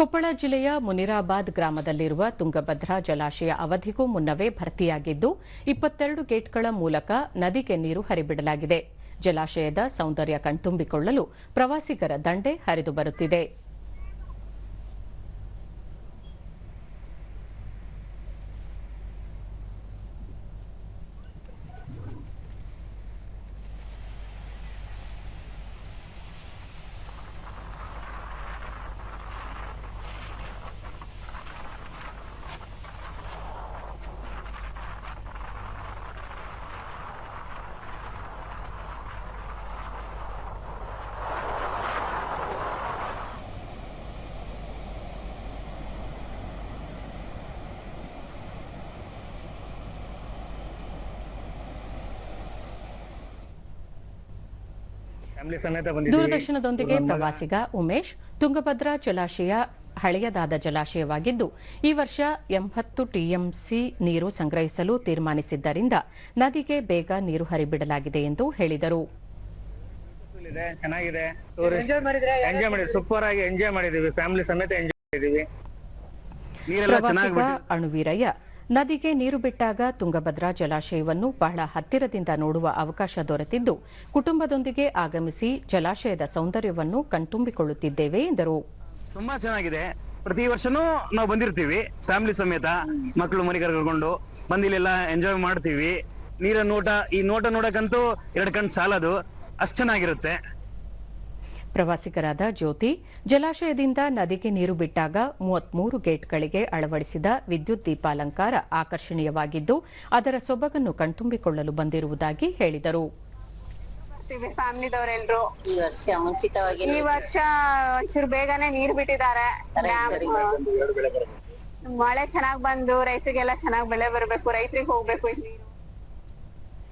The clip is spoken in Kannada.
ಕೊಪ್ಪಳ ಜಿಲ್ಲೆಯ ಮುನಿರಾಬಾದ್ ಗ್ರಾಮದಲ್ಲಿರುವ ತುಂಗಭದ್ರಾ ಜಲಾಶಯ ಅವಧಿಗೂ ಮುನ್ನವೇ ಭರ್ತಿಯಾಗಿದ್ದು, ಇಪ್ಪತ್ತೆರಡು ಗೇಟ್ಗಳ ಮೂಲಕ ನದಿಗೆ ನೀರು ಹರಿಬಿಡಲಾಗಿದೆ. ಜಲಾಶಯದ ಸೌಂದರ್ಯ ಕಣ್ತುಂಬಿಕೊಳ್ಳಲು ಪ್ರವಾಸಿಗರ ದಂಡೆ ಹರಿದು ಬರುತ್ತಿದೆ. ದೂರದರ್ಶನದೊಂದಿಗೆ ಪ್ರವಾಸಿಗ ಉಮೇಶ್ ತುಂಗಭದ್ರಾ ಜಲಾಶಯ ಹಳೆಯದಾದ ಜಲಾಶಯವಾಗಿದ್ದು ಈ ವರ್ಷ ಎಂಬತ್ತು ಟಿಎಂಸಿ ನೀರು ಸಂಗ್ರಹಿಸಲು ತೀರ್ಮಾನಿಸಿದ್ದರಿಂದ ನದಿಗೆ ಬೇಗ ನೀರು ಹರಿಬಿಡಲಾಗಿದೆ ಎಂದು ಹೇಳಿದರು. ಇದೆ ಚೆನ್ನಾಗಿದೆ. ಎಂಜಾಯ್ ಮಾಡಿದ್ವಿ ಸೂಪರ್ ಆಗಿ ಎಂಜಾಯ್ ಮಾಡಿದೀವಿ ಫ್ಯಾಮಿಲಿ ಸಮೇತ ಎಂಜಾಯ್ ಮಾಡಿದೀವಿ ಪ್ರವಾಸಿಗ ಅಣುವೀರಯ್ಯ ನದಿಗೆ ನೀರು ಬಿಟ್ಟಾಗ ತುಂಗಭದ್ರಾ ಜಲಾಶಯವನ್ನು ಬಹಳ ಹತ್ತಿರದಿಂದ ನೋಡುವ ಅವಕಾಶ ದೊರೆತಿದ್ದು, ಕುಟುಂಬದೊಂದಿಗೆ ಆಗಮಿಸಿ ಜಲಾಶಯದ ಸೌಂದರ್ಯವನ್ನು ಕಣ್ತುಂಬಿಕೊಳ್ಳುತ್ತಿದ್ದೇವೆ, ಎಂದರು. ತುಂಬಾ ಚೆನ್ನಾಗಿದೆ. ಪ್ರತಿ ವರ್ಷನೂ ನಾವು ಬಂದಿರ್ತೀವಿ. ಫ್ಯಾಮಿಲಿ ಸಮೇತ ಮಕ್ಕಳು ಮನೆ ಕರ್ಕೊಂಡು ಬಂದಿಲ್ಲೆಲ್ಲ ಎಂಜಾಯ್ ಮಾಡ್ತೀವಿ. ನೀರ ನೋಟ ಈ ನೋಟ ನೋಡಕ್ಕಂತೂ ಎರಡು ಕಣ್ಣು ಸಾಲದು. ಅಷ್ಟು ಚೆನ್ನಾಗಿರುತ್ತೆ. ಪ್ರವಾಸಿಗರಾದ ಜ್ಯೋತಿ ಜಲಾಶಯದಿಂದ ನದಿಗೆ ನೀರು ಬಿಟ್ಟಾಗ ಮೂವತ್ಮೂರು ಗೇಟ್ಗಳಿಗೆ ಅಳವಡಿಸಿದ ವಿದ್ಯುತ್ ದೀಪಾಲಂಕಾರ ಆಕರ್ಷಣೀಯವಾಗಿದ್ದು ಅದರ ಸೊಬಗನ್ನು ಕಣ್ತುಂಬಿಕೊಳ್ಳಲು ಬಂದಿರುವುದಾಗಿ ಹೇಳಿದರು. ಫ್ಯಾಮಿಲಿದವರೆಲ್ರು. ಈ ವರ್ಷ ಮುಂಚಿತವಾಗಿ ಈ ವರ್ಷ ಒಂಚೂರು ಬೇಗನೆ ನೀರು ಬಿಟ್ಟಿದ್ದಾರೆ. ಮಳೆ ಚೆನ್ನಾಗ್ ಬಂದು ರೈತರಿಗೆಲ್ಲ ಚೆನ್ನಾಗ್ ಬೆಳೆ ಬರಬೇಕು ರೈತರಿಗೆ ಹೋಗ್ಬೇಕು ಇಲ್ಲಿ. ನೀರು